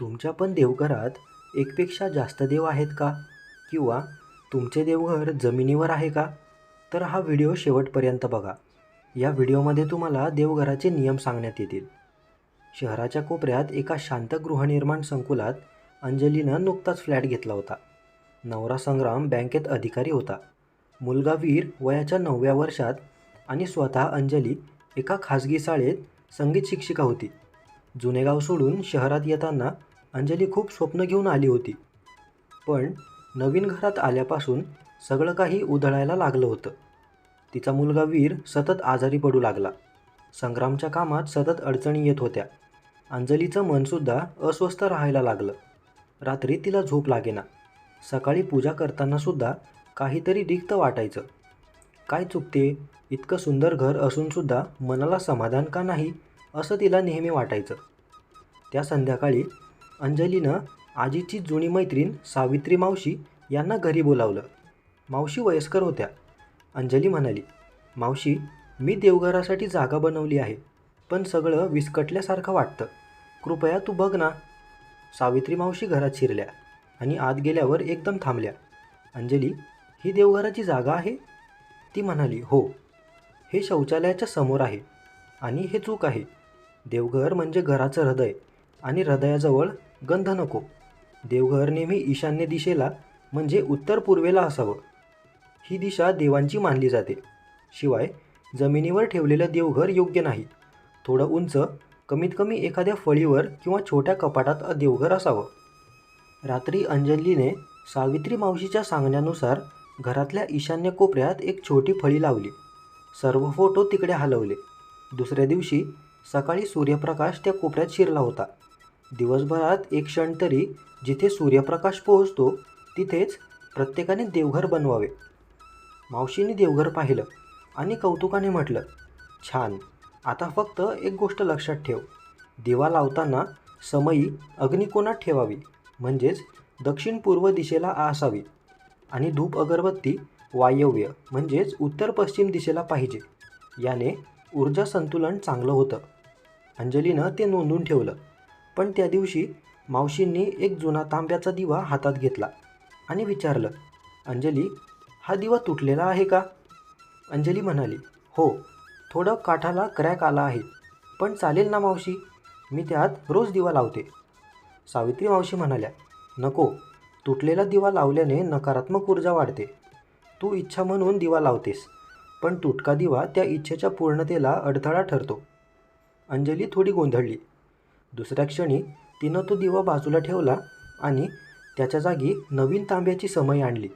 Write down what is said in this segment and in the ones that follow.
तुमच्या पण देवघरात एकपेक्षा जास्त देव आहेत का? किंवा तुमचे देवघर जमिनीवर आहे का? तर हा व्हिडिओ शेवटपर्यंत बघा. या व्हिडिओमध्ये तुम्हाला देवघराचे नियम सांगण्यात येतील. शहराच्या कोपऱ्यात एका शांत गृहनिर्माण संकुलात अंजलीनं नुकताच फ्लॅट घेतला होता. नवरा संग्राम बँकेत अधिकारी होता. मुलगा वीर वयाच्या नवव्या वर्षात आणि स्वतः अंजली एका खाजगी शाळेत संगीत शिक्षिका होती. जुने गाव सोडून शहरात येताना अंजली खूप स्वप्न घेऊन आली होती. पण नवीन घरात आल्यापासून सगळं काही उधळायला लागलं होतं. तिचा मुलगा वीर सतत आजारी पडू लागला. संग्रामच्या कामात सतत अडचणी येत होत्या. अंजलीचं मनसुद्धा अस्वस्थ राहायला लागलं. रात्री तिला झोप लागेना. सकाळी पूजा करतानासुद्धा काहीतरी रिक्त वाटायचं. काय चुकते? इतकं सुंदर घर असूनसुद्धा मनाला समाधान का नाही? असं तिला नेहमी वाटायचं. त्या संध्याकाळी अंजलीनं आजीची जुनी मैत्रीण सावित्री मावशी यांना घरी बोलावलं. मावशी वयस्कर होत्या. अंजली म्हणाली मावशी मी देवघरासाठी जागा बनवली आहे पण सगळं विस्कटल्यासारखं वाटतं. कृपया तू बघ ना. सावित्री मावशी घरात शिरल्या आणि आत गेल्यावर एकदम थांबल्या. अंजली ही देवघराची जागा आहे? ती म्हणाली हो. हे शौचालयाच्या समोर आहे आणि हे चूक आहे. देवघर म्हणजे घराचं हृदय आणि हृदयाजवळ गंध नको. देवघर नेहमी ईशान्य दिशेला म्हणजे उत्तर पूर्वेला असावं. ही दिशा देवांची मानली जाते. शिवाय जमिनीवर ठेवलेलं देवघर योग्य नाही. थोडं उंच कमीत कमी एखाद्या फळीवर किंवा छोट्या कपाटात देवघर असावं. रात्री अंजलीने सावित्री मावशीच्या सांगण्यानुसार घरातल्या ईशान्य कोपऱ्यात एक छोटी फळी लावली. सर्व फोटो तिकडे हलवले. दुसऱ्या दिवशी सकाळी सूर्यप्रकाश त्या कोपऱ्यात शिरला होता. दिवसभरात एक क्षण तरी जिथे सूर्यप्रकाश पोहोचतो तिथेच प्रत्येकाने देवघर बनवावे. मावशीने देवघर पाहिलं आणि कौतुकाने म्हटलं छान आता फक्त एक गोष्ट लक्षात ठेव. दिवा लावताना समयी अग्निकोणात ठेवावी म्हणजेच दक्षिण पूर्व दिशेला असावी आणि धूप अगरबत्ती वायव्य म्हणजेच उत्तर पश्चिम दिशेला पाहिजे. याने ऊर्जा संतुलन चांगलं होतं. अंजलीनं ते नोंदून ठेवलं. पण त्या दिवशी मावशींनी एक जुना तांब्याचा दिवा हातात घेतला आणि विचारलं अंजली हा दिवा तुटलेला आहे का? अंजली म्हणाली हो थोडं काठाला क्रॅक आला आहे पण चालेल ना मावशी मी त्यात रोज दिवा लावते. सावित्री मावशी म्हणाल्या नको तुटलेला दिवा लावल्याने नकारात्मक ऊर्जा वाढते. तू इच्छा म्हणून दिवा लावतेस पण तुटका दिवा त्या इच्छेच्या पूर्णतेला अडथळा ठरतो. अंजली थोडी गोंधळली. दुसऱ्या क्षणी तिनं तो दिवा बाजूला ठेवला आणि त्याच्या जागी नवीन तांब्याची समय आणली.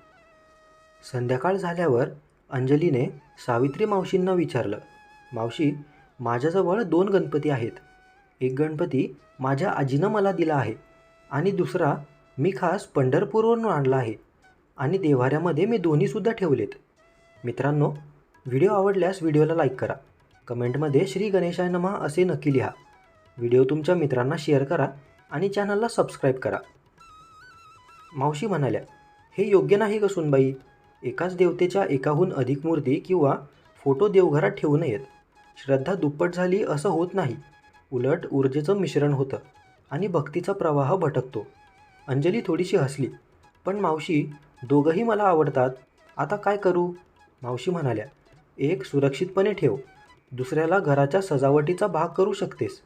संध्याकाळ झाल्यावर अंजलीने सावित्री मावशींना विचारलं मावशी माझ्याजवळ दोन गणपती आहेत. एक गणपती माझ्या आजीनं मला दिला आहे आणि दुसरा मी खास पंढरपूरवरून आणला आहे आणि देव्हाऱ्यामध्ये मी दोन्हीसुद्धा ठेवलेत. मित्रांनो व्हिडिओ आवडल्यास व्हिडिओला लाईक करा. कमेंटमध्ये श्री गणेशाय नमा असे नक्की लिहा. व्हिडिओ तुमच्या मित्रांना शेअर करा आणि चॅनलला सबस्क्राईब करा. मावशी म्हणाल्या हे योग्य नाही का सुनबाई. एकाच देवतेच्या एकाहून अधिक मूर्ती किंवा फोटो देवघरात ठेवू नयेत. श्रद्धा दुप्पट झाली असं होत नाही. उलट ऊर्जेचं मिश्रण होतं आणि भक्तीचा प्रवाह भटकतो. अंजली थोडीशी हसली पण मावशी दोघंही मला आवडतात. आता काय करू? मावशी म्हणाल्या एक सुरक्षितपणे ठेव. दुसऱ्याला घराच्या सजावटीचा भाग करू शकतेस.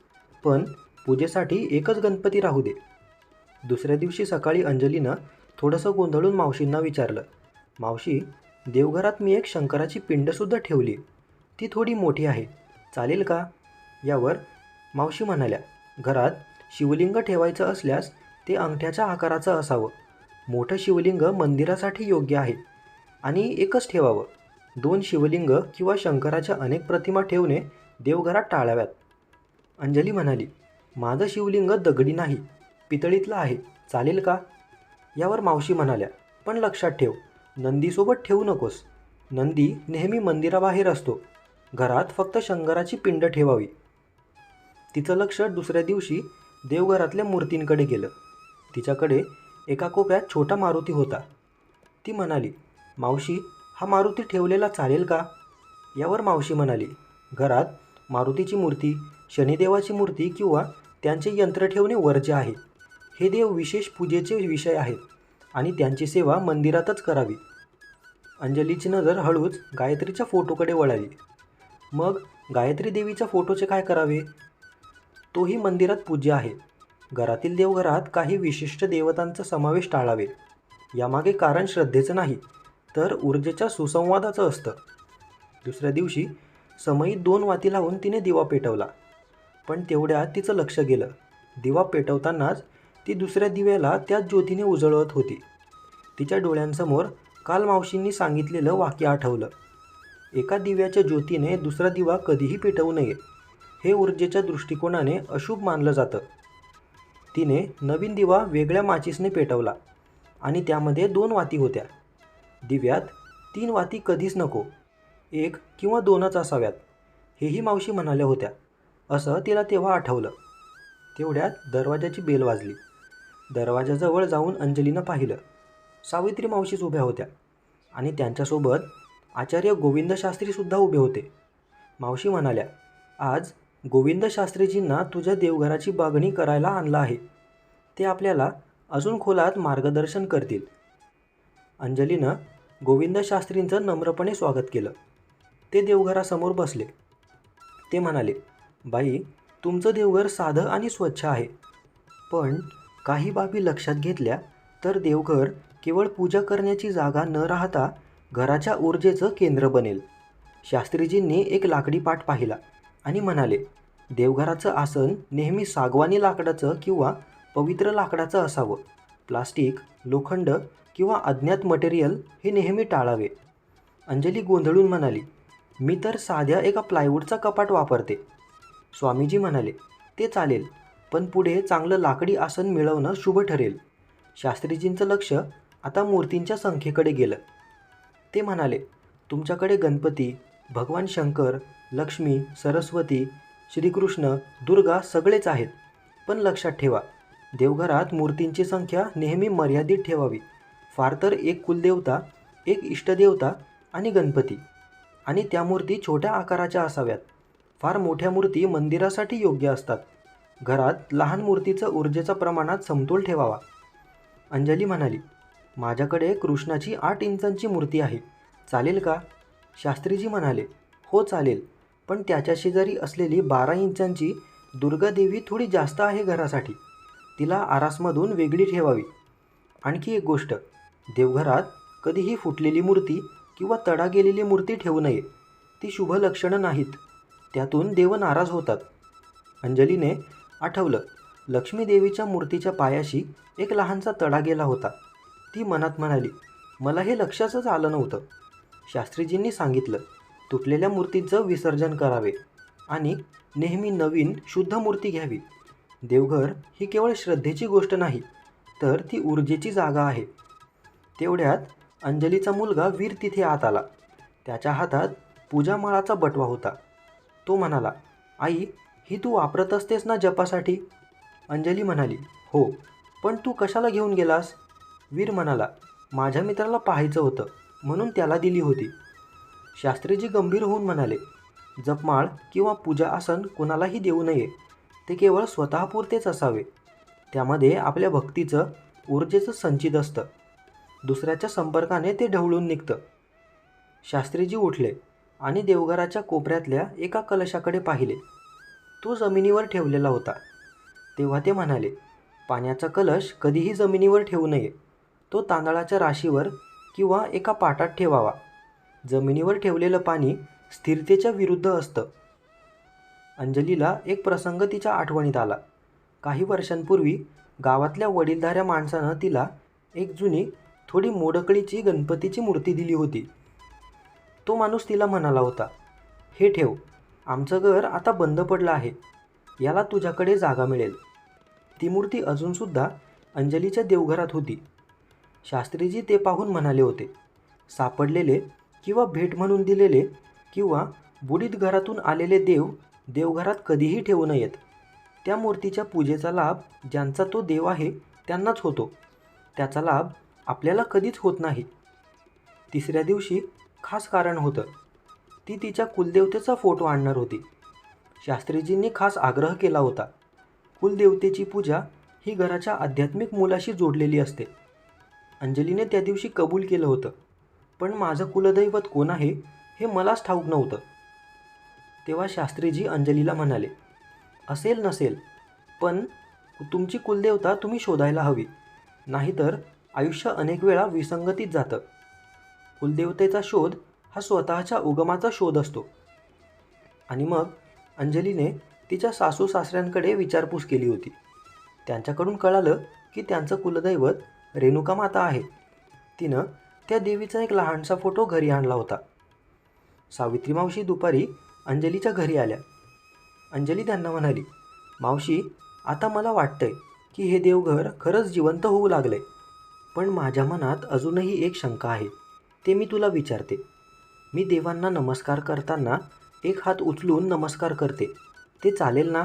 पण पूजेसाठी एकच गणपती राहू दे. दुसऱ्या दिवशी सकाळी अंजलीनं थोडंसं गोंधळून मावशींना विचारलं. मावशी देवघरात मी एक शंकराची पिंडसुद्धा ठेवली. ती थोडी मोठी आहे. चालेल का? यावर मावशी म्हणाल्या. घरात शिवलिंग ठेवायचं असल्यास ते अंगठ्याच्या आकाराचं असावं. मोठं शिवलिंग मंदिरासाठी योग्य आहे. आणि एकच ठेवावं. दोन शिवलिंग किंवा शंकराच्या अनेक प्रतिमा ठेवणे देवघरात टाळाव्यात. अंजली म्हणाली माझं शिवलिंग दगडी नाही पितळीतलं आहे चालेल का? यावर मावशी म्हणाल्या पण लक्षात ठेव नंदीसोबत ठेवू नकोस. नंदी नेहमी मंदिराबाहेर असतो. घरात फक्त शंकराची पिंड ठेवावी. तिचं लक्ष दुसऱ्या दिवशी देवघरातल्या मूर्तींकडे गेलं. तिच्याकडे एका कोपऱ्यात छोटा मारुती होता. ती म्हणाली मावशी हा मारुती ठेवलेला चालेल का? यावर मावशी म्हणाली घरात मारुतीची मूर्ती शनिदेवाची मूर्ती किंवा त्यांचे यंत्र ठेवणे वर्ज्य आहे. हे देव विशेष पूजेचे विषय आहेत आणि त्यांची सेवा मंदिरातच करावी. अंजलीची नजर हळूच गायत्रीच्या फोटोकडे वळाली. मग गायत्री देवीच्या फोटोचे काय करावे? तोही मंदिरात पूज्य आहे. घरातील देवघरात काही विशिष्ट देवतांचा समावेश टाळावे. यामागे कारण श्रद्धेचं नाही तर ऊर्जेच्या सुसंवादाचं असतं. दुसऱ्या दिवशी समयी दोन वाती लावून तिने दिवा पेटवला. पण तेवढ्यात तिचं लक्ष गेलं. दिवा पेटवतानाच ती दुसऱ्या दिव्याला त्याच ज्योतीने उजळवत होती. तिच्या डोळ्यांसमोर काल मावशींनी सांगितलेलं वाक्य आठवलं. एका दिव्याच्या ज्योतीने दुसरा दिवा कधीही पेटवू नये. हे ऊर्जेच्या दृष्टिकोनाने अशुभ मानलं जातं. तिने नवीन दिवा वेगळ्या माचीसने पेटवला आणि त्यामध्ये दोन वाती होत्या. दिव्यात तीन वाती कधीच नको. एक किंवा दोनच असाव्यात हेही मावशी म्हणाल्या होत्या. असं तिला तेव्हा आठवलं. तेवढ्यात दरवाजाची बेल वाजली. दरवाजाजवळ जाऊन अंजलीनं पाहिलं. सावित्री मावशीच उभ्या होत्या आणि त्यांच्यासोबत आचार्य गोविंदशास्त्रीसुद्धा उभे होते. मावशी म्हणाल्या आज गोविंदशास्त्रीजींना तुझ्या देवघराची बागणी करायला आणलं आहे. ते आपल्याला अजून खोलात मार्गदर्शन करतील. अंजलीनं गोविंदशास्त्रींचं नम्रपणे स्वागत केलं. ते देवघरासमोर बसले. ते म्हणाले बाई तुमचं देवघर साधं आणि स्वच्छ आहे. पण काही बाबी लक्षात घेतल्या तर देवघर केवळ पूजा करण्याची जागा न राहता घराच्या ऊर्जेचं केंद्र बनेल. शास्त्रीजींनी एक लाकडी पाठ पाहिला आणि म्हणाले देवघराचं आसन नेहमी सागवानी लाकडाचं किंवा पवित्र लाकडाचं असावं. प्लास्टिक लोखंड किंवा अज्ञात मटेरियल हे नेहमी टाळावे. अंजली गोंधळून म्हणाली मी तर साध्या एका प्लायवूडचा कपाट वापरते. स्वामीजी म्हणाले ते चालेल पण पुढे चांगलं लाकडी आसन मिळवणं शुभ ठरेल. शास्त्रीजींचं लक्ष आता मूर्तींच्या संख्येकडे गेलं. ते म्हणाले तुमच्याकडे गणपती भगवान शंकर लक्ष्मी सरस्वती श्रीकृष्ण दुर्गा सगळेच आहेत. पण लक्षात ठेवा देवघरात मूर्तींची संख्या नेहमी मर्यादित ठेवावी. फार तर एक कुलदेवता एक इष्टदेवता आणि गणपती. आणि त्या मूर्ती छोट्या आकाराच्या असाव्यात. फार मोठ्या मूर्ती मंदिरासाठी योग्य असतात. घरात लहान मूर्तीचं ऊर्जेचा प्रमाणात समतोल ठेवावा. अंजली म्हणाली माझ्याकडे कृष्णाची आठ इंचांची मूर्ती आहे. चालेल का? शास्त्रीजी म्हणाले हो चालेल. पण त्याच्या शेजारी असलेली बारा इंचांची दुर्गादेवी थोडी जास्त आहे घरासाठी. तिला आरासमधून वेगळी ठेवावी. आणखी एक गोष्ट. देवघरात कधीही फुटलेली मूर्ती किंवा तडा गेलेली मूर्ती ठेवू नये. ती शुभ लक्षणं नाहीत. त्यातून देव नाराज होतात. अंजलीने आठवलं लक्ष्मीदेवीच्या मूर्तीच्या पायाशी एक लहानसा तडा गेला होता. ती मनात म्हणाली मला हे लक्षातच आलं नव्हतं. शास्त्रीजींनी सांगितलं तुटलेल्या मूर्तीचं विसर्जन करावे आणि नेहमी नवीन शुद्ध मूर्ती घ्यावी. देवघर ही केवळ श्रद्धेची गोष्ट नाही तर ती ऊर्जेची जागा आहे. तेवढ्यात अंजलीचा मुलगा वीर तिथे आत आला. त्याच्या हातात पूजामाळाचा बटवा होता. तो म्हणाला आई ही तू वापरत असतेस ना जपासाठी? अंजली म्हणाली हो पण तू कशाला घेऊन गेलास? वीर म्हणाला माझ्या मित्राला पाहायचं होतं म्हणून त्याला दिली होती. शास्त्रीजी गंभीर होऊन म्हणाले जपमाळ किंवा पूजा आसन कोणालाही देऊ नये ते केवळ स्वतःपुरतेच असावे. त्यामध्ये आपल्या भक्तीचं ऊर्जेचं संचित असतं. दुसऱ्याच्या संपर्काने ते ढवळून निघतं. शास्त्रीजी उठले आणि देवघराच्या कोपऱ्यातल्या एका कलशाकडे पाहिले. तो जमिनीवर ठेवलेला होता. तेव्हा ते म्हणाले पाण्याचा कलश कधीही जमिनीवर ठेवू नये. तो तांदळाच्या राशीवर किंवा एका पाटात ठेवावा. जमिनीवर ठेवलेलं पाणी स्थिरतेच्या विरुद्ध असतं. अंजलीला एक प्रसंग तिच्या आठवणीत आला. काही वर्षांपूर्वी गावातल्या वडीलधाऱ्या माणसानं तिला एक जुनी थोडी मोडकळीची गणपतीची मूर्ती दिली होती. तो माणूस तिला म्हणाला होता हे ठेव आमचं घर आता बंद पडलं आहे. याला तुझ्याकडे जागा मिळेल. ती मूर्ती अजूनसुद्धा अंजलीच्या देवघरात होती. शास्त्रीजी ते पाहून म्हणाले होते सापडलेले किंवा भेट म्हणून दिलेले किंवा बुडीत घरातून आलेले देव देवघरात कधीही ठेवू नयेत. त्या मूर्तीच्या पूजेचा लाभ ज्यांचा तो देव आहे त्यांनाच होतो. त्याचा लाभ आपल्याला कधीच होत नाही. तिसऱ्या दिवशी खास कारण होतं. ती तिच्या कुलदेवतेचा फोटो आणणार होती. शास्त्रीजींनी खास आग्रह केला होता. कुलदेवतेची पूजा ही घराच्या आध्यात्मिक मुलाशी जोडलेली असते. अंजलीने त्या दिवशी कबूल केलं होतं. पण माझं कुलदैवत कोण आहे हे मलाच ठाऊक नव्हतं. तेव्हा शास्त्रीजी अंजलीला म्हणाले असेल नसेल पण तुमची कुलदेवता तुम्ही शोधायला हवी. नाहीतर आयुष्य अनेक वेळा विसंगतीत जातं. कुलदेवतेचा शोध हा स्वतःच्या उगमाचा शोध असतो. आणि मग अंजलीने तिच्या सासू सासऱ्यांकडे विचारपूस केली होती. त्यांच्याकडून कळालं की त्यांचं कुलदैवत रेणुका माता आहे. तिनं त्या देवीचा एक लहानसा फोटो घरी आणला होता. सावित्री मावशी दुपारी अंजलीच्या घरी आल्या. अंजली त्यांना म्हणाली मावशी आता मला वाटतंय की हे देवघर खरंच जिवंत होऊ लागलंय. पण माझ्या मनात अजूनही एक शंका आहे. ते मी तुला विचारते. मी देवांना नमस्कार करताना एक हात उचलून नमस्कार करते. ते चालेल ना?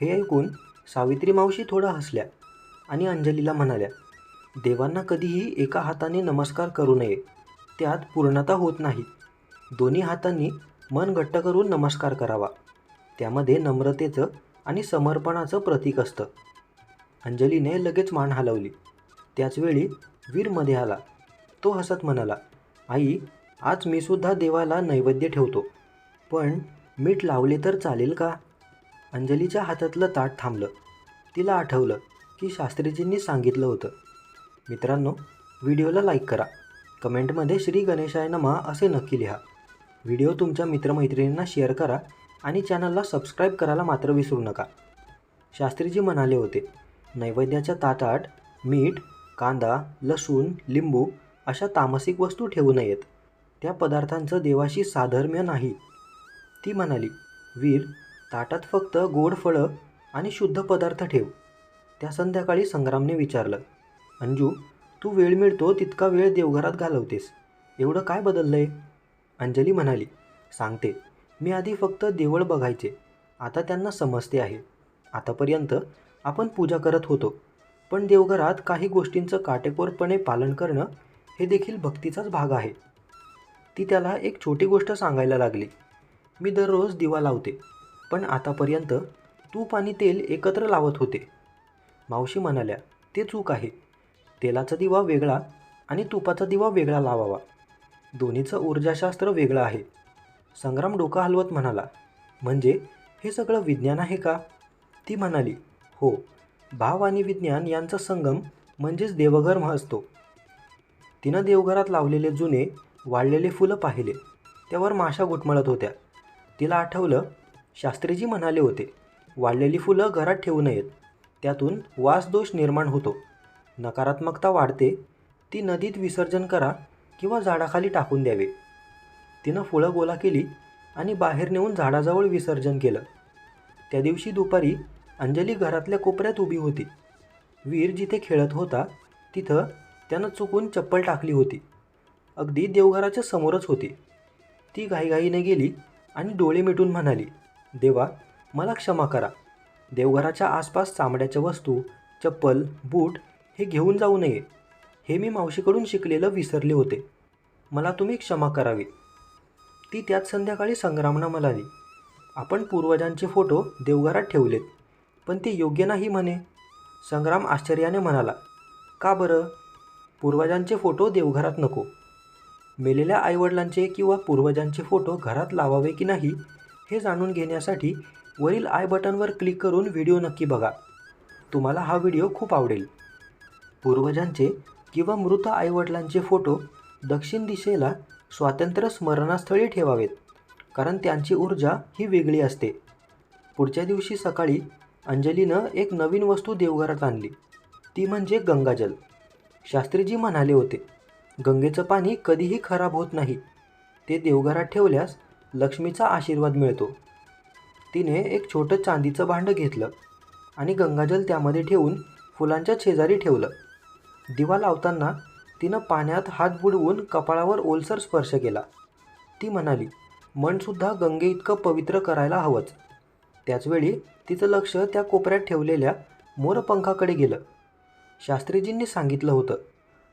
हे ऐकून सावित्री मावशी थोडं हसल्या आणि अंजलीला म्हणाल्या देवांना कधीही एका हाताने नमस्कार करू नये. त्यात पूर्णता होत नाही. दोन्ही हातांनी मन घट्ट करून नमस्कार करावा. त्यामध्ये नम्रतेचं आणि समर्पणाचं प्रतीक असतं. अंजलीने लगेच मान हलवली. त्याचवेळी वीरमध्ये आला. तो हसत म्हणाला आई आज मी सुद्धा देवाला नैवेद्य ठेवतो पण मीठ लावले तर चालेल का? अंजलीच्या हातातलं ताट थांबलं. तिला आठवलं की शास्त्रीजींनी सांगितलं होतं. मित्रांनो व्हिडिओला लाईक करा. कमेंटमध्ये श्री गणेशाय नमा असे नक्की लिहा. व्हिडिओ तुमच्या मित्रमैत्रिणींना शेअर करा आणि चॅनलला सबस्क्राईब करायला मात्र विसरू नका. शास्त्रीजी म्हणाले होते नैवेद्याच्या ताटात मीठ कांदा लसूण लिंबू अशा तामसिक वस्तू ठेवू नयेत. त्या पदार्थांचं देवाशी साधर्म्य नाही. ती म्हणाली वीर ताटात फक्त गोड फळं आणि शुद्ध पदार्थ ठेव. त्या संध्याकाळी संग्रामने विचारलं अंजू तू वेळ मिळतो तितका वेळ देवघरात घालवतेस. एवढं काय बदललंय? अंजली म्हणाली सांगते मी आधी फक्त देवळ बघायचे. आता त्यांना समजते आहे. आतापर्यंत आपण पूजा करत होतो. पण देवघरात काही गोष्टींचं काटेकोरपणे पालन करणं हे देखील भक्तीचाच भाग आहे. ती त्याला एक छोटी गोष्ट सांगायला लागली. मी दररोज दिवा लावते पण आतापर्यंत तूप आणि तेल एकत्र लावत होते. मावशी म्हणाल्या ते चूक आहे. तेलाचा दिवा वेगळा आणि तुपाचा दिवा वेगळा लावावा. दोन्हीचं ऊर्जाशास्त्र वेगळं आहे. संग्राम डोका हलवत म्हणाला म्हणजे हे सगळं विज्ञान आहे का? ती म्हणाली हो. भाव आणि विज्ञान यांचा संगम म्हणजेच देवघर असतो. तिनं देवघरात लावलेले जुने वाळलेले फुलं पाहिले. त्यावर माशा गुटमळत होत्या. तिला आठवलं शास्त्रीजी म्हणाले होते वाळलेली फुलं घरात ठेवू नयेत. त्यातून वासदोष निर्माण होतो. नकारात्मकता वाढते. ती नदीत विसर्जन करा किंवा झाडाखाली टाकून द्यावे. तिनं फुलं गोला केली आणि बाहेर नेऊन झाडाजवळ विसर्जन केलं. त्या दिवशी दुपारी अंजली घरातल्या कोपऱ्यात उभी होती. वीर जिथे खेळत होता तिथं त्यानं चुकून चप्पल टाकली होती. अगदी देवघराच्या समोरच होती. ती घाईघाईने गेली आणि डोळे मिटून म्हणाली देवा मला क्षमा करा. देवघराच्या आसपास चामड्याच्या वस्तू चप्पल बूट हे घेऊन जाऊ नये. हे मी मावशीकडून शिकलेलं विसरले होते. मला तुम्ही क्षमा करावी. ती त्याच संध्याकाळी संग्रामना म्हणाली आपण पूर्वजांचे फोटो देवघरात ठेवलेत पण ते योग्य नाही म्हणे. संग्राम आश्चर्याने म्हणाला का बरं? पूर्वजांचे फोटो देवघरात नको. मेलेल्या आईवडिलांचे किंवा पूर्वजांचे फोटो घरात लावावे की नाही हे जाणून घेण्यासाठी वरील आय बटनवर क्लिक करून व्हिडिओ नक्की बघा. तुम्हाला हा व्हिडिओ खूप आवडेल. पूर्वजांचे किंवा मृत आईवडिलांचे फोटो दक्षिण दिशेला स्वातंत्र्य स्मरणास्थळी ठेवावेत कारण त्यांची ऊर्जा ही वेगळी असते. पुढच्या दिवशी सकाळी अंजलीनं एक नवीन वस्तू देवघरात आणली. ती म्हणजे गंगाजल. शास्त्रीजी म्हणाले होते गंगेचं पाणी कधीही खराब होत नाही. ते देवघरात ठेवल्यास लक्ष्मीचा आशीर्वाद मिळतो. तिने एक छोटं चांदीचं भांडं घेतलं आणि गंगाजल त्यामध्ये ठेवून फुलांच्या शेजारी ठेवलं. दिवा लावताना तिनं पाण्यात हात बुडवून कपाळावर ओलसर स्पर्श केला. ती म्हणाली मनसुद्धा गंगे इतकं पवित्र करायला हवंच. त्याचवेळी तिचं लक्ष त्या कोपऱ्यात ठेवलेल्या मोरपंखाकडे गेलं. शास्त्रीजींनी सांगितलं होतं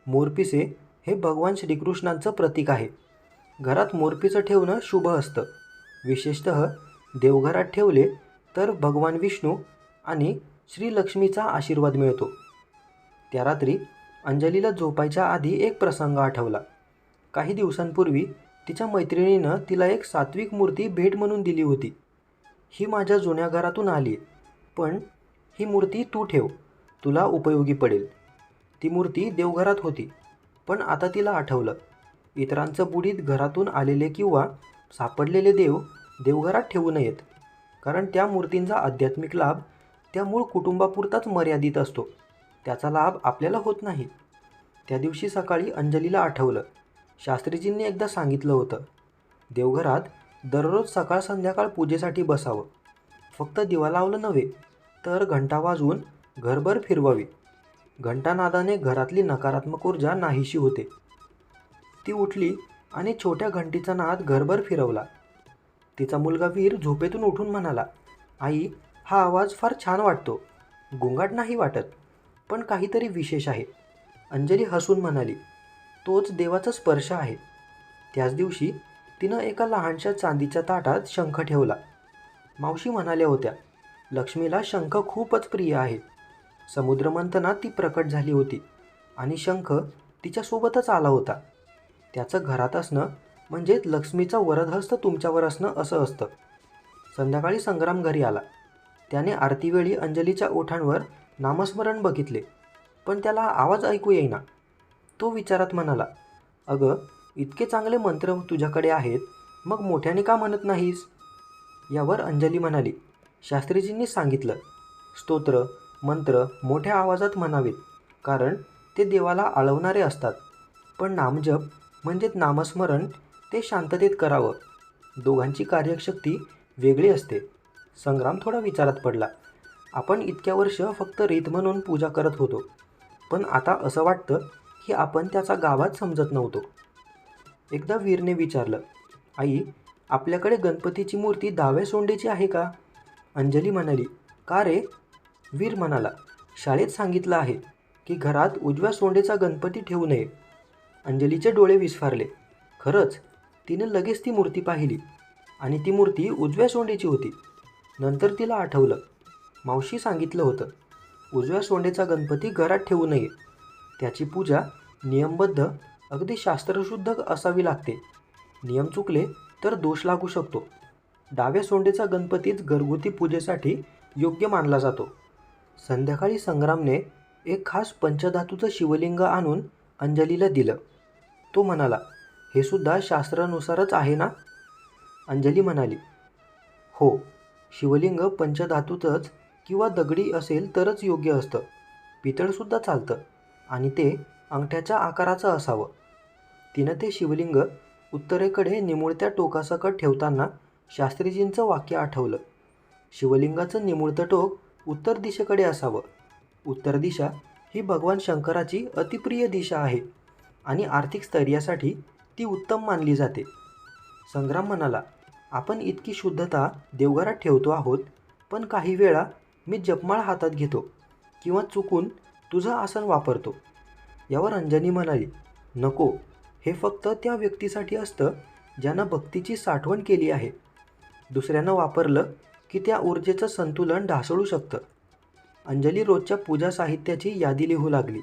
मोरपिसे हे भगवान श्रीकृष्णांचं प्रतीक आहे. घरात मोरपिसं ठेवणं शुभ असतं. विशेषत देवघरात ठेवले तर भगवान विष्णू आणि श्रीलक्ष्मीचा आशीर्वाद मिळतो. त्या रात्री अंजलीला झोपायच्या आधी एक प्रसंग आठवला. काही दिवसांपूर्वी तिच्या मैत्रिणीनं तिला एक सात्विक मूर्ती भेट म्हणून दिली होती. ही माझ्या जुन्या घरातून आली पण ही मूर्ती तू ठेव. तुला उपयोगी पडेल. ती मूर्ती देवघरात होती पण आता तिला आठवलं. इतरांचं बुडीत घरातून आलेले किंवा सापडलेले देव देवघरात ठेवू नयेत कारण त्या मूर्तींचा आध्यात्मिक लाभ त्या मूळ कुटुंबापुरताच मर्यादित असतो. त्याचा लाभ आपल्याला होत नाही. त्या दिवशी सकाळी अंजलीला आठवलं. शास्त्रीजींनी एकदा सांगितलं होतं देवघरात दररोज सकाळ संध्याकाळ पूजेसाठी बसावं. फक्त दिवा लावलं नव्हे तर घंटा वाजवून घरभर फिरवावी. घंटानादाने घरातली नकारात्मक ऊर्जा नाहीशी होते. ती उठली आणि छोट्या घंटीचा नाद घरभर फिरवला. तिचा मुलगा वीर झोपेतून उठून म्हणाला आई हा आवाज फार छान वाटतो. गोंगाट नाही वाटत पण काहीतरी विशेष आहे. अंजली हसून म्हणाली तोच देवाचा स्पर्श आहे. त्याच दिवशी तिनं एका लहानशा चांदीच्या ताटात शंख ठेवला. मावशी म्हणाल्या होत्या लक्ष्मीला शंख खूपच प्रिय आहे. समुद्रमंथनात ती प्रकट झाली होती आणि शंख तिच्यासोबतच आला होता. त्याचं घरात असणं म्हणजे लक्ष्मीचा वरदहस्त तुमच्यावर असणं असं असतं. संध्याकाळी संग्राम घरी आला. त्याने आरतीवेळी अंजलीच्या ओठांवर नामस्मरण बघितले पण त्याला आवाज ऐकू येईना. तो विचारात म्हणाला अगं इतके चांगले मंत्र तुझ्याकडे आहेत मग मोठ्याने का म्हणत नाहीस? यावर अंजली म्हणाली शास्त्रीजींनी सांगितलं. स्तोत्र मंत्र मोठ्या आवाजात म्हणावेत कारण ते देवाला आळवणारे असतात. पण नामजप म्हणजेच नामस्मरण ते शांततेत करावं. दोघांची कार्यशक्ती वेगळी असते. संग्राम थोडा विचारात पडला. आपण इतक्या वर्ष फक्त रीत म्हणून पूजा करत होतो. पण आता असं वाटतं की आपण त्याचा गावात समजत नव्हतो. एकदा वीरने विचारलं आई आपल्याकडे गणपतीची मूर्ती दहाव्या सोंडेची आहे का? अंजली म्हणाली का रे? वीर म्हणाला शाळेत सांगितलं आहे की घरात उजव्या सोंडेचा गणपती ठेवू नये. अंजलीचे डोळे विस्फारले. खरंच तिने लगेच ती मूर्ती पाहिली आणि ती मूर्ती उजव्या सोंडेची होती. नंतर तिला आठवलं. मावशी सांगितलं होतं उजव्या सोंडेचा गणपती घरात ठेवू नये. त्याची पूजा नियमबद्ध अगदी शास्त्रशुद्ध असावी लागते. नियम चुकले तर दोष लागू शकतो. डाव्या सोंडेचा गणपतीच घरगुती पूजेसाठी योग्य मानला जातो. संध्याकाळी संग्रामने एक खास पंचधातूचं शिवलिंग आणून अंजलीला दिलं. तो म्हणाला हे सुद्धा शास्त्रानुसारच आहे ना? अंजली म्हणाली हो शिवलिंग पंचधातूचंच किंवा दगडी असेल तरच योग्य असतं. पितळसुद्धा चालतं आणि ते अंगठ्याच्या आकाराचं असावं. तिनं ते शिवलिंग उत्तरेकडे निमुळत्या टोकासकट ठेवताना शास्त्रीजींचं वाक्य आठवलं. शिवलिंगाचं निमुळतं टोक उत्तर दिशेकडे असावं. उत्तर दिशा ही भगवान शंकराची अतिप्रिय दिशा आहे आणि आर्थिक स्थैर्यासाठी ती उत्तम मानली जाते. संग्राम म्हणाला आपण इतकी शुद्धता देवघरात ठेवतो आहोत पण काही वेळा मी जपमाळ हातात घेतो किंवा चुकून तुझं आसन वापरतो. यावर अंजनी म्हणाली नको हे फक्त त्या व्यक्तीसाठी असतं ज्यानं भक्तीची साठवण केली आहे. दुसऱ्यानं वापरलं की त्या ऊर्जेचं संतुलन ढासळू शकतं. अंजली रोजच्या पूजा साहित्याची यादी लिहू लागली.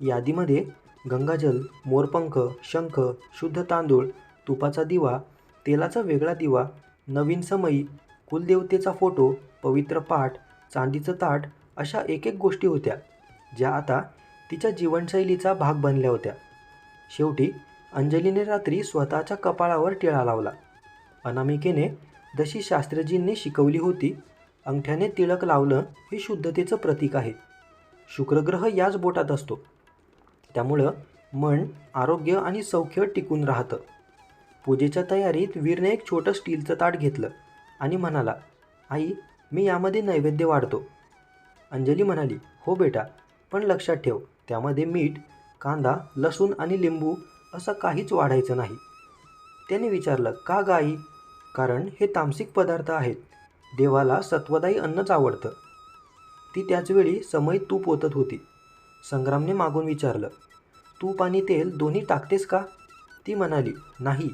यादीमध्ये गंगाजल मोरपंख शंख शुद्ध तांदूळ तुपाचा दिवा तेलाचा वेगळा दिवा नवीन समई कुलदेवतेचा फोटो पवित्र पाठ चांदीचं ताट अशा एक एक गोष्टी होत्या ज्या आता तिच्या जीवनशैलीचा भाग बनल्या होत्या. शेवटी अंजलीने रात्री स्वतःच्या कपाळावर टिळा लावला. अनामिकेने जशी शास्त्रजींनी शिकवली होती अंगठ्याने तिळक लावलं हे शुद्धतेचं प्रतीक आहे. शुक्रग्रह याच बोटात असतो. त्यामुळं मन आरोग्य आणि सौख्य टिकून राहतं. पूजेच्या तयारीत वीरने एक छोटं स्टीलचं ताट घेतलं आणि म्हणाला आई मी यामध्ये नैवेद्य वाढतो. अंजली म्हणाली हो बेटा पण लक्षात ठेव त्यामध्ये मीठ कांदा लसूण आणि लिंबू असं काहीच वाढायचं नाही. त्याने विचारलं का गाई कारण हे तामसिक पदार्थ आहेत. देवाला सत्वदायी अन्नच आवडतं. ती त्याचवेळी समय तूप ओतत होती. संग्रामने मागून विचारलं तूप आणि तेल दोन्ही टाकतेस का? ती म्हणाली नाही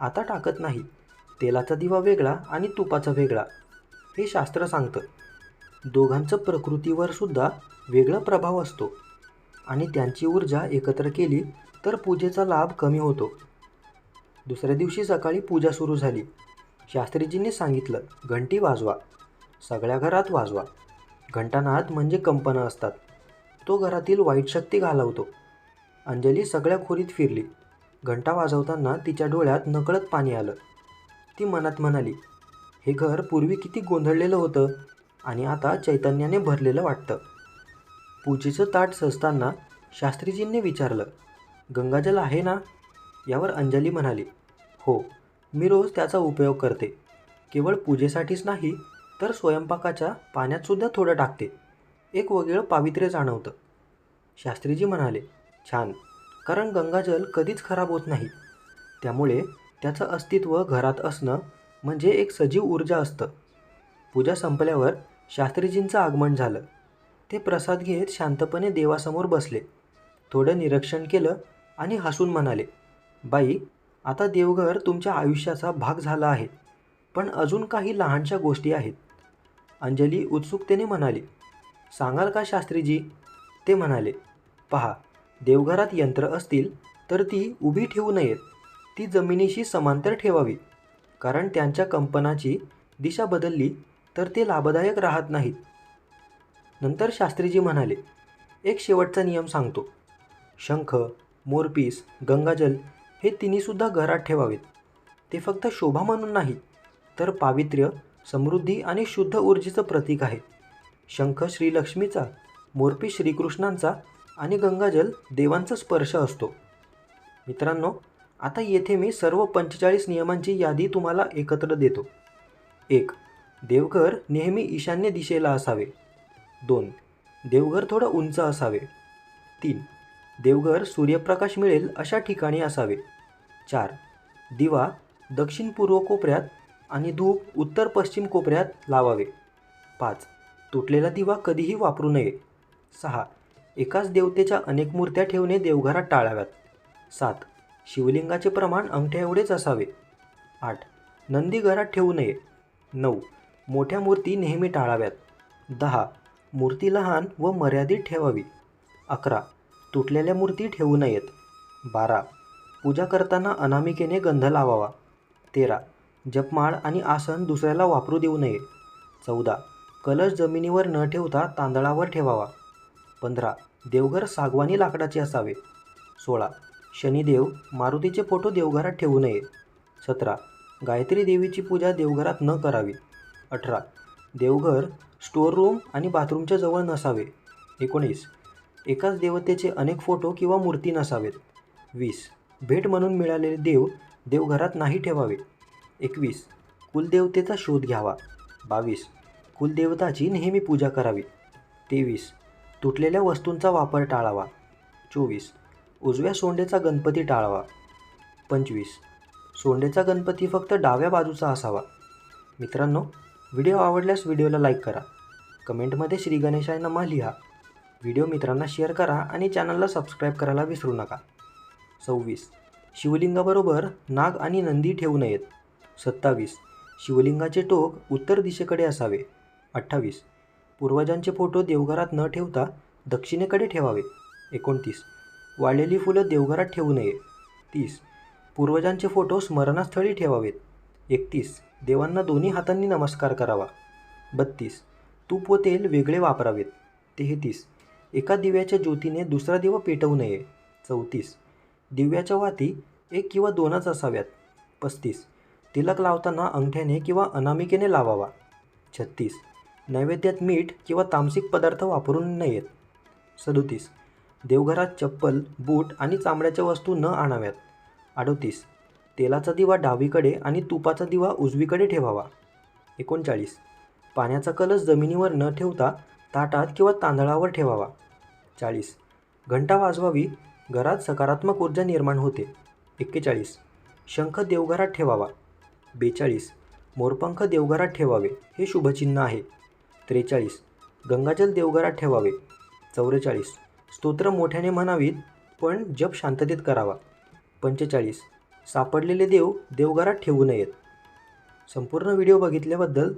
आता टाकत नाही. तेलाचा दिवा वेगळा आणि तुपाचा वेगळा. हे शास्त्र सांगतं. दोघांचं प्रकृतीवर सुद्धा वेगळा प्रभाव असतो. आणि त्यांची ऊर्जा एकत्र केली तर पूजेचा लाभ कमी होतो. दुसऱ्या दिवशी सकाळी पूजा सुरू झाली. शास्त्रीजींनी सांगितलं घंटी वाजवा. सगळ्या घरात वाजवा. घंटानाद म्हणजे कंपनं असतात. तो घरातील वाईट शक्ती घालवतो. अंजली सगळ्या खोलीत फिरली. घंटा वाजवताना तिच्या डोळ्यात नकळत पाणी आलं. ती मनात म्हणाली हे घर पूर्वी किती गोंधळलेलं होतं आणि आता चैतन्याने भरलेलं वाटतं. पूजेचं ताट सजताना शास्त्रीजींनी विचारलं गंगाजल आहे ना? यावर अंजली म्हणाली हो. मी रोज त्याचा उपयोग करते. केवळ पूजेसाठीच नाही तर स्वयंपाकाच्या पाण्यातसुद्धा थोडं टाकते. एक वेगळं पावित्र्य जाणवतं. शास्त्रीजी म्हणाले छान. कारण गंगाजल कधीच खराब होत नाही. त्यामुळे त्याचं अस्तित्व घरात असणं म्हणजे एक सजीव ऊर्जा असतं. पूजा संपल्यावर शास्त्रीजींचं आगमन झालं. ते प्रसाद घेत शांतपणे देवासमोर बसले. थोडं निरीक्षण केलं आणि हसून म्हणाले बाई आता देवघर तुमच्या आयुष्याचा भाग झाला आहे. पण अजून काही लहानशा गोष्टी आहेत. अंजली उत्सुकतेने म्हणाली सांगाल का शास्त्रीजी? ते म्हणाले पहा देवघरात यंत्र असतील तर ती उभी ठेवू नयेत. ती जमिनीशी समांतर ठेवावी. कारण त्यांच्या कंपनाची दिशा बदलली तर ते लाभदायक राहत नाहीत. नंतर शास्त्रीजी म्हणाले एक शेवटचा नियम सांगतो. शंख मोरपीस गंगाजल हे तिन्हीसुद्धा घरात ठेवावेत. ते फक्त शोभा म्हणून नाही तर पावित्र्य समृद्धी आणि शुद्ध ऊर्जेचं प्रतीक आहे. शंख श्रीलक्ष्मीचा मोरपी श्रीकृष्णांचा आणि गंगाजल देवांचा स्पर्श असतो. मित्रांनो आता येथे मी सर्व पंचेचाळीस नियमांची यादी तुम्हाला एकत्र देतो. एक देवघर नेहमी ईशान्य दिशेला असावे. दोन देवघर थोडं उंच असावे. तीन देवघर सूर्यप्रकाश मिळेल अशा ठिकाणी असावे. चार. दिवा दक्षिण पूर्व कोपऱ्यात आणि धूप उत्तर पश्चिम कोपऱ्यात लावावे. पाच. तुटलेला दिवा कधीही वापरू नये. सहा. एकाच देवतेच्या अनेक मूर्त्या ठेवणे देवघरात टाळाव्यात. सात. शिवलिंगाचे प्रमाण अंगठ्या एवढेच असावे. आठ. नंदी घरात ठेवू नये. नऊ. मोठ्या मूर्ती नेहमी टाळाव्यात. दहा. मूर्ती लहान व मर्यादित ठेवावी. अकरा. तुटलेल्या मूर्ती ठेवू नयेत. बारा. पूजा करताना अनामिकेने गंध लावावा. तेरा. जपमाळ आणि आसन दुसऱ्याला वापरू देऊ नये. चौदा. कलश जमिनीवर न ठेवता तांदळावर ठेवावा. पंधरा. देवघर सागवानी लाकडाचे असावे. सोळा. शनिदेव मारुतीचे फोटो देवघरात ठेवू नये. सतरा. गायत्री देवीची पूजा देवघरात न करावी. अठरा. देवघर स्टोअर रूम आणि बाथरूमच्या जवळ नसावे. एकोणीस. एकाच देवतेचे अनेक फोटो किंवा मूर्ती नसावेत. वीस. भेट म्हणून मिळालेले देव देवघरात नाही ठेवावे एकवीस. कुलदेवतेचा शोध घ्यावा. बावीस. कुलदेवताची नेहमी पूजा करावी. तेवीस. तुटलेल्या वस्तूंचा वापर टाळावा. चोवीस. उजव्या सोंडेचा गणपती टाळावा. पंचवीस. सोंडेचा गणपती फक्त डाव्या बाजूचा असावा. मित्रांनो व्हिडिओ आवडल्यास व्हिडिओला लाईक करा. कमेंटमध्ये श्री गणेशाय नमा लिहा. व्हिडिओ मित्रांना शेअर करा आणि चॅनलला सबस्क्राईब करायला विसरू नका. सव्वीस. शिवलिंगाबरोबर नाग आणि नंदी ठेवू नयेत. सत्तावीस. शिवलिंगाचे टोक उत्तर दिशेकडे असावे. अठ्ठावीस. पूर्वजांचे फोटो देवघरात न ठेवता दक्षिणेकडे ठेवावे. एकोणतीस. वाळलेली फुलं देवघरात ठेवू नये. तीस. पूर्वजांचे फोटो स्मरणास्थळी ठेवावेत. एकतीस. देवांना दोन्ही हातांनी नमस्कार करावा. बत्तीस. तूप व तेल वेगळे वापरावेत. तेहतीस. एका दिव्याच्या ज्योतीने दुसरा दिवा पेटवू नये. चौतीस. दिव्याच्या वाती एक किंवा दोनच असाव्यात. पस्तीस. तिलक लावताना अंगठ्याने किंवा अनामिकेने लावावा. छत्तीस. नैवेद्यात मीठ किंवा तामसिक पदार्थ वापरू नयेत. सदोतीस. देवघरात चप्पल बूट आणि चामड्याच्या वस्तू न आणाव्यात. अडोतीस. तेलाचा दिवा डावीकडे आणि तुपाचा दिवा उजवीकडे ठेवावा. एकोणचाळीस. पाण्याचा कलश जमिनीवर न ठेवता ताटात किंवा तांदळावर ठेवावा. चाळीस. घंटा वाजवावी. घरात सकारात्मक ऊर्जा निर्माण होते. एक्केचाळीस. शंख देवघरात ठेवावा. बेचाळीस. मोरपंख देवघरात ठेवावे. हे शुभचिन्ह आहे. त्रेचाळीस. गंगाजल देवघरात ठेवावे. चौवेचाळीस स्तोत्र मोठ्याने म्हणावीत पण जप शांततेत करावा. पंचेचाळीस. सापडलेले देव देवघरात ठेवू नयेत. संपूर्ण व्हिडिओ बघितल्याबद्दल